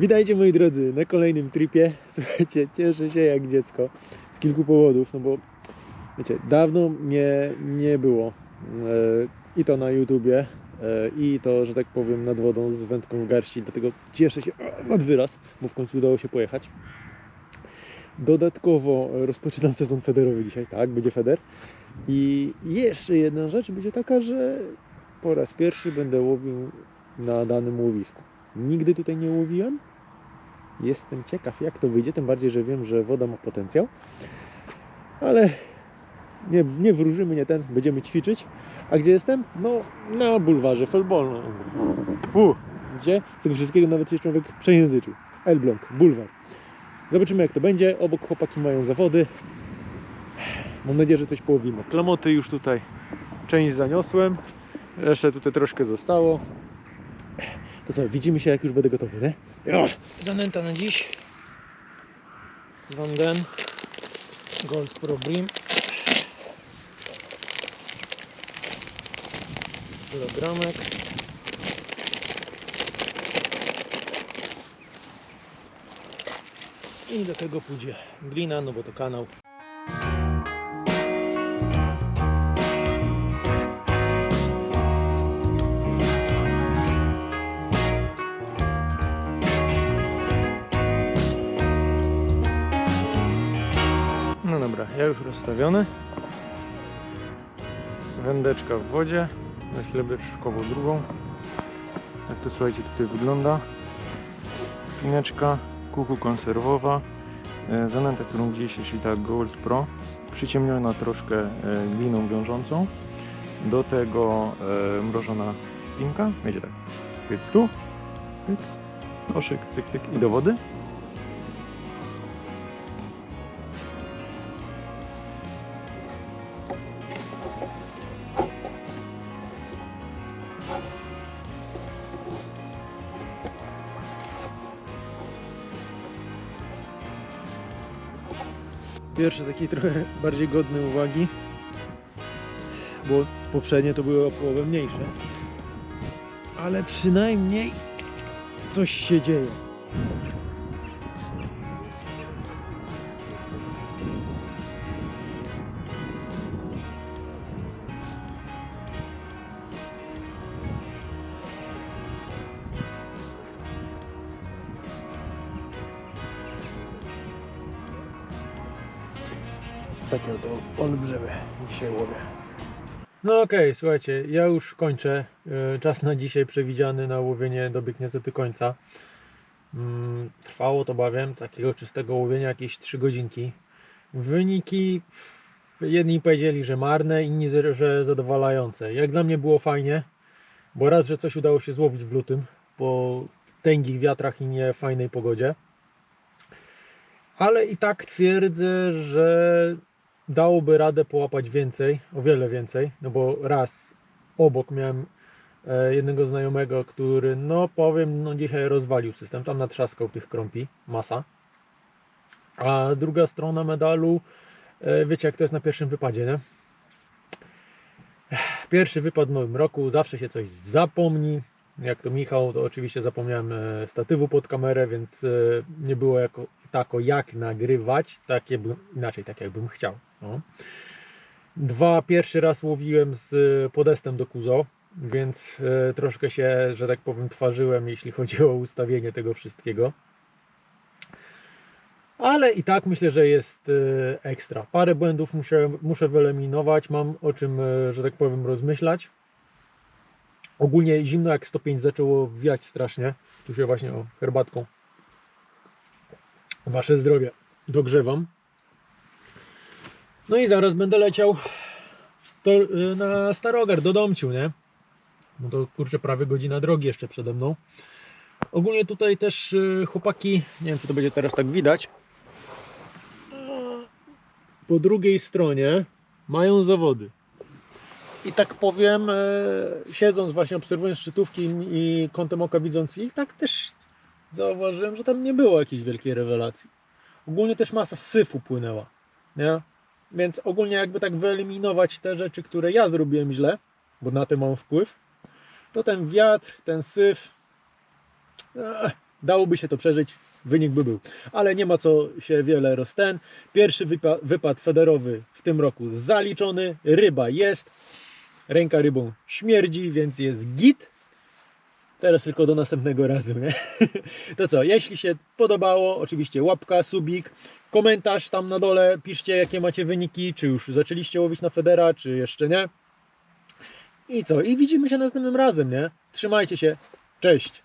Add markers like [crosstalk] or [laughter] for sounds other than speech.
Witajcie moi drodzy na kolejnym tripie. Słuchajcie, cieszę się jak dziecko z kilku powodów, no bo wiecie, dawno mnie nie było e, i to na YouTubie e, i to, że tak powiem, nad wodą z wędką w garści, dlatego cieszę się nad wyraz, bo w końcu udało się pojechać. Dodatkowo rozpoczynam sezon federowy dzisiaj, tak, będzie feder. I jeszcze jedna rzecz będzie taka, że po raz pierwszy będę łowił na danym łowisku. Nigdy tutaj nie łowiłem. Jestem ciekaw, jak to wyjdzie, tym bardziej, że wiem, że woda ma potencjał. Ale nie, nie wróżymy, nie ten, będziemy ćwiczyć. A gdzie jestem? No, na bulwarze Felbon. Fu, gdzie? Z tego wszystkiego nawet się człowiek przejęzyczył. Elbląg, bulwar. Zobaczymy, jak to będzie. Obok chłopaki mają zawody. Mam nadzieję, że coś połowimy. Klamoty już tutaj część zaniosłem. Jeszcze tutaj troszkę zostało. To co, widzimy się jak już będę gotowy, nie? Zanęta na dziś. Van Den Gold Pro Brim. Kilogramek. I do tego pójdzie glina, no bo to kanał. Dobra, ja już rozstawiony. Wędeczka w wodzie. Za chwilę będę przeszkował drugą. Jak to słuchajcie tutaj wygląda. Pineczka, kuku konserwowa. e, Zanęta, którą gdzieś szita Gold Pro. Przyciemniona troszkę e, gliną wiążącą. Do tego e, mrożona pinka. Wiecie tak. Więc tu. Pyk. Koszyk, cyk, cyk i do wody. Pierwsze takie trochę bardziej godne uwagi, bo poprzednie to były o połowę mniejsze. Ale przynajmniej coś się dzieje. Takie oto olbrzymy dzisiaj łowię. No okej, słuchajcie, ja już kończę. E, Czas na dzisiaj przewidziany na łowienie dobiegł niestety końca. Mm, Trwało to bowiem takiego czystego łowienia jakieś 3 godzinki. Wyniki jedni powiedzieli, że marne, inni, że- zadowalające. Jak dla mnie było fajnie, bo raz, że coś udało się złowić w lutym po tęgich wiatrach i niefajnej pogodzie. Ale i tak twierdzę, że dałoby radę połapać więcej, o wiele więcej, no bo raz obok miałem e, jednego znajomego, który no powiem, no dzisiaj rozwalił system, tam natrzaskał tych krąpi, masa. A druga strona medalu, e, wiecie jak to jest na pierwszym wypadzie, nie? Pierwszy wypad w nowym roku, zawsze się coś zapomni. Jak to Michał, to oczywiście zapomniałem e, statywu pod kamerę, więc nie było jako tako jak nagrywać, tak jakbym, inaczej, tak jakbym chciał. No. Dwa, pierwszy raz łowiłem z e, podestem do Kuzo, więc e, troszkę się, że tak powiem, twarzyłem, jeśli chodzi o ustawienie tego wszystkiego. Ale i tak myślę, że jest e, ekstra. Parę błędów muszę, muszę wyeliminować, mam o czym, e, że tak powiem, rozmyślać. Ogólnie zimno jak stopień zaczęło wiać strasznie. Tu się właśnie o herbatką. Wasze zdrowie dogrzewam. No i zaraz będę leciał y, na Starogar do Domciu, nie? No to kurczę, prawie godzina drogi jeszcze przede mną. Ogólnie tutaj też y, chłopaki, nie wiem czy to będzie teraz tak widać, po drugiej stronie mają zawody. I tak powiem, e, siedząc właśnie, obserwując szczytówki i kątem oka widząc ich, tak też zauważyłem, że tam nie było jakiejś wielkiej rewelacji. Ogólnie też masa syfu płynęła, nie? Więc ogólnie jakby tak wyeliminować te rzeczy, które ja zrobiłem źle, bo na to mam wpływ, to ten wiatr, ten syf, eh, dałoby się to przeżyć, wynik by był. Ale nie ma co się wiele rozten. Pierwszy wypa- wypad federowy w tym roku zaliczony, ryba jest, ręka rybą śmierdzi, więc jest git. Teraz tylko do następnego razu, nie? [laughs] To co, jeśli się podobało, oczywiście łapka, subik, komentarz tam na dole, piszcie jakie macie wyniki, czy już zaczęliście łowić na Federa, czy jeszcze nie. I co, i widzimy się następnym razem, nie? Trzymajcie się, cześć!